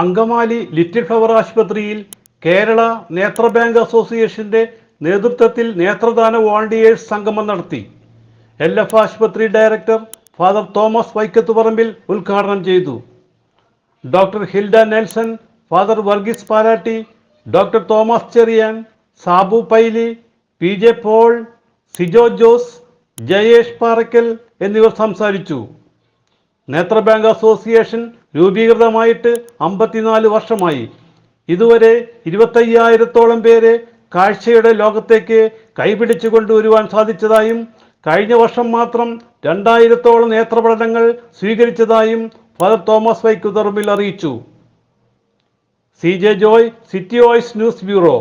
Angamaly little flower ആശുപത്രിയിൽ കേരള നേത്ര bank അസോസിയേഷന്റെ നേതൃത്വത്തിൽ നേത്രദാന വോളണ്ടിയേഴ്സ് സംഗമം നടത്തി. എൽ എഫ് ആശുപത്രി director father Thomas Vaikath Parambil ഉദ്ഘാടനം ചെയ്തു. Doctor Hilda Nelson father Varghese Palatty doctor Thomas Cherian Sabu Paily P J Paul Sijo Jose Jayesh Parackal എന്നിവർ സംസാരിച്ചു. നേത്ര ബാങ്ക് അസോസിയേഷൻ രൂപീകൃതമായിട്ട് അമ്പത്തിനാല് വർഷമായി. ഇതുവരെ ഇരുപത്തയ്യായിരത്തോളം പേരെ കാഴ്ചയുടെ ലോകത്തേക്ക് കൈപിടിച്ചു കൊണ്ടുവരുവാൻ സാധിച്ചതായും കഴിഞ്ഞ വർഷം മാത്രം രണ്ടായിരത്തോളം നേത്രപഠനങ്ങൾ സ്വീകരിച്ചതായും ഫാദർ തോമസ് വൈക്കുതറുമിൽ അറിയിച്ചു. C J Joy City Voice News Bureau.